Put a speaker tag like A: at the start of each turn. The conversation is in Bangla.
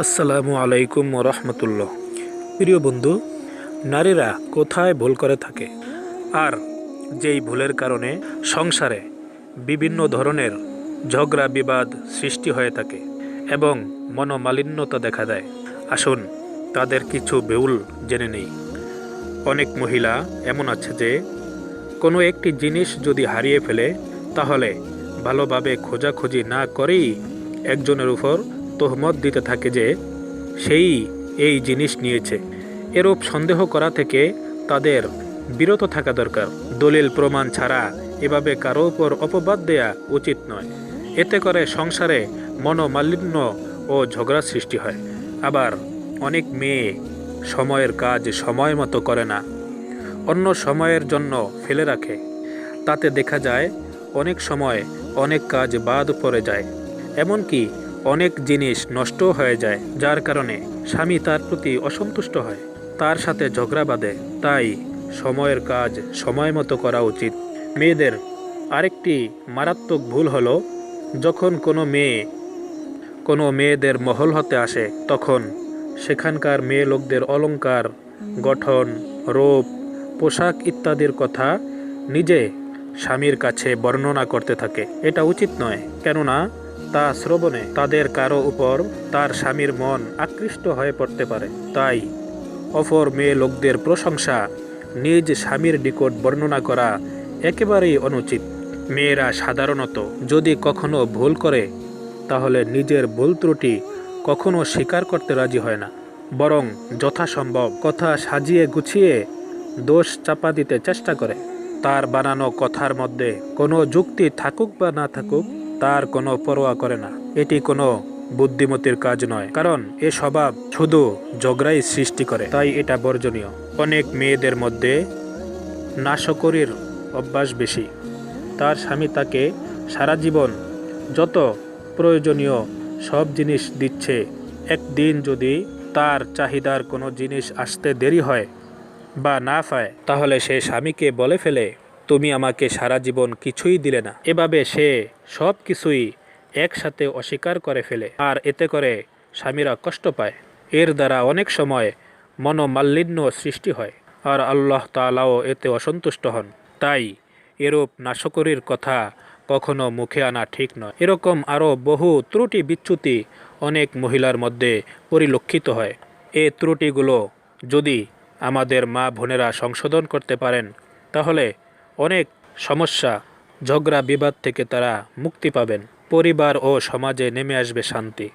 A: আসসালামু আলাইকুম রহমতুল্লাহ। প্রিয় বন্ধু, নারীরা কোথায় ভুল করে থাকে? আর যেই ভুলের কারণে সংসারে বিভিন্ন ধরনের ঝগড়া বিবাদ সৃষ্টি হয়ে থাকে এবং মনোমালিন্যতা দেখা দেয়। আসুন, তাদের কিছু বেউল জেনে নেই। অনেক মহিলা এমন আছে যে, কোনো একটি জিনিস যদি হারিয়ে ফেলে, তাহলে ভালোভাবে খোঁজাখুঁজি না করেই একজনের উপর তোহমত দিতে থাকে যে সেই এই জিনিস নিয়েছে। এরূপ সন্দেহ করা থেকে তাদের বিরত থাকা দরকার। দলিল প্রমাণ ছাড়া এভাবে কারও উপর অপবাদ দেয়া উচিত নয়। এতে করে সংসারে মনোমালিন্য ও ঝগড়া সৃষ্টি হয়। আবার অনেক মেয়ে সময়ের কাজ সময় মতো করে না, অন্য সময়ের জন্য ফেলে রাখে। তাতে দেখা যায় অনেক সময় অনেক কাজ বাদ পড়ে যায়। এমনকি অনেক জিনিস নষ্ট হয়ে যায়, যার কারণে স্বামী তার প্রতি অসন্তুষ্ট হয়। তার সাথে ঝগড়া বাঁধে, তাই সময়ের কাজ সময় মতো করা উচিত। মেয়েদের আরেকটি মারাত্মক ভুল হলো, যখন কোনো মেয়ে, কোনো মেয়েদের মহল হতে আসে, তখন সেখানকার মেয়ে লোকদের অলংকার, গঠন, রূপ, পোশাক ইত্যাদির কথা নিজে স্বামীর কাছে বর্ণনা করতে থাকে। এটা উচিত নয়, কেননা তা শ্রবণে তাদের কারও উপর তার স্বামীর মন আকৃষ্ট হয়ে পড়তে পারে। তাই অপর মেয়ে লোকদের প্রশংসা, নিজ স্বামীর নিকট বর্ণনা করা একেবারেই অনুচিত। মেয়েরা সাধারণত যদি কখনো ভুল করে, তাহলে নিজের ভুল ত্রুটি কখনো স্বীকার করতে রাজি হয় না। বরং যথাসম্ভব কথা সাজিয়ে গুছিয়ে দোষ চাপা দিতে চেষ্টা করে। তার বানানো কথার মধ্যে কোনো যুক্তি থাকুক বা না থাকুক তার কোনো পরোয়া করে না। এটি কোনো বুদ্ধিমতির কাজ নয়, কারণ এ স্বভাব শুধু ঝগড়াই সৃষ্টি করে, তাই এটা বর্জনীয়। অনেক মেয়েদের মধ্যে নাশকরির অভ্যাস বেশি। তার স্বামী তাকে সারা জীবন যত প্রয়োজনীয় সব জিনিস দিচ্ছে, একদিন যদি তার চাহিদার কোনো জিনিস আসতে দেরি হয় বা না পায়, তাহলে সে স্বামীকে বলে ফেলে। তুমি আমাকে সারা জীবন কিছুই দিলে না। এভাবে সে সব কিছুই একসাথে অস্বীকার করে ফেলে, আর এতে করে স্বামীরা কষ্ট পায়। এর দ্বারা অনেক সময় মনোমালিন্য সৃষ্টি হয়, আর আল্লাহ তালাও এতে অসন্তুষ্ট হন। তাই এরূপ নাশকরির কথা কখনো মুখে আনা ঠিক নয়। এরকম আরও বহু ত্রুটি বিচ্যুতি অনেক মহিলার মধ্যে পরিলক্ষিত হয়। এ ত্রুটিগুলো যদি আমাদের মা বোনেরা সংশোধন করতে পারেন, তাহলে অনেক সমস্যা ঝগড়া বিবাদ থেকে তারা মুক্তি পাবেন। পরিবার ও সমাজে নেমে আসবে শান্তি।